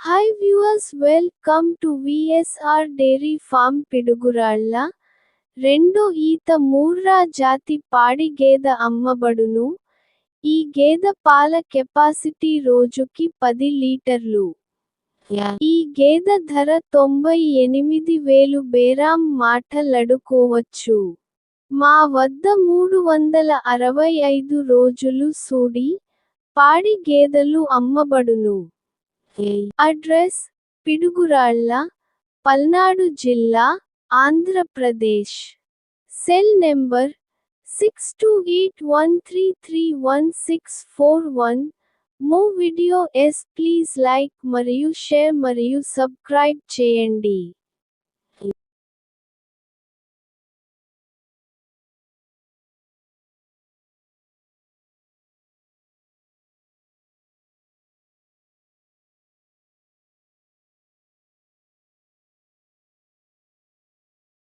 Hi viewers welcome to VSR dairy farm Piduguralla రెండో ఈత మూర్రా జాతి పాడి గేదె అమ్మబడును. ఈ గేదె పాల కెపాసిటీ రోజుకి పది లీటర్లు. ఈ గేదె ధర తొంభై ఎనిమిది వేలు బేరాం మాటలడుకోవచ్చు మా వద్ద మూడు వందల అరవై ఐదు రోజులు సూడి పాడి గేదెలు అమ్మబడును. అడ్రస్ పిడుగురాళ్ళ పల్నాడు జిల్లా Andhra Pradesh. Cell number six two eight one three three one six four one. More videos please like మరియు షేర్ మరియు సబ్స్క్రైబ్ చేయండి.